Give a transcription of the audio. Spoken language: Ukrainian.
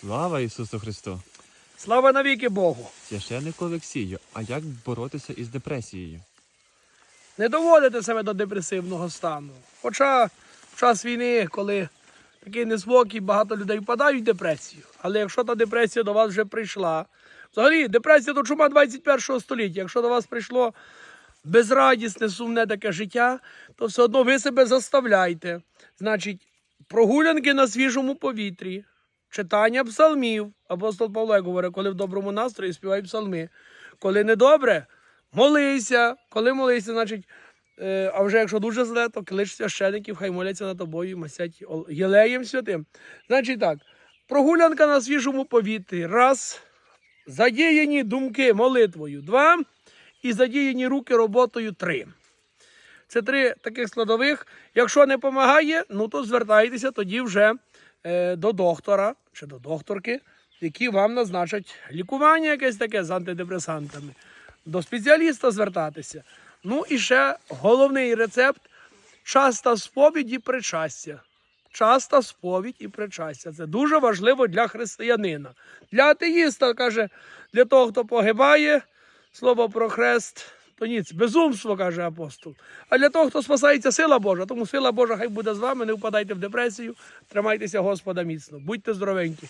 Слава Ісусу Христу! Слава навіки Богу! Священнику Олексію, а як боротися із депресією? Не доводите себе до депресивного стану. Хоча в час війни, коли такий неспокій, багато людей впадають в депресію. Але якщо та депресія до вас вже прийшла, взагалі депресія то чума 21 століття. Якщо до вас прийшло безрадісне, сумне таке життя, то все одно ви себе заставляйте. Значить, прогулянки на свіжому повітрі, читання псалмів. Апостол Павло говорить, коли в доброму настрої співай псалми. Коли недобре, молися. Коли молися, значить, е, а вже якщо дуже зле, то клич священиків, хай моляться над тобою, масять єлеєм святим. Значить так, прогулянка на свіжому повітрі. Раз. Задіяні думки молитвою. Два. І задіяні руки роботою три. Це три таких складових. Якщо не допомагає, ну то звертайтеся тоді вже до доктора чи до докторки, які вам назначать лікування якесь таке з антидепресантами. До спеціаліста звертатися. Ну і ще головний рецепт часта сповідь і причастя. Часта сповідь і причастя. Це дуже важливо для християнина. Для атеїста, каже, для того, хто погибає, слово про хрест, то ніц, безумство, каже апостол. А для того, хто спасається, сила Божа. Тому сила Божа хай буде з вами, не впадайте в депресію, тримайтеся Господа міцно, будьте здоровенькі.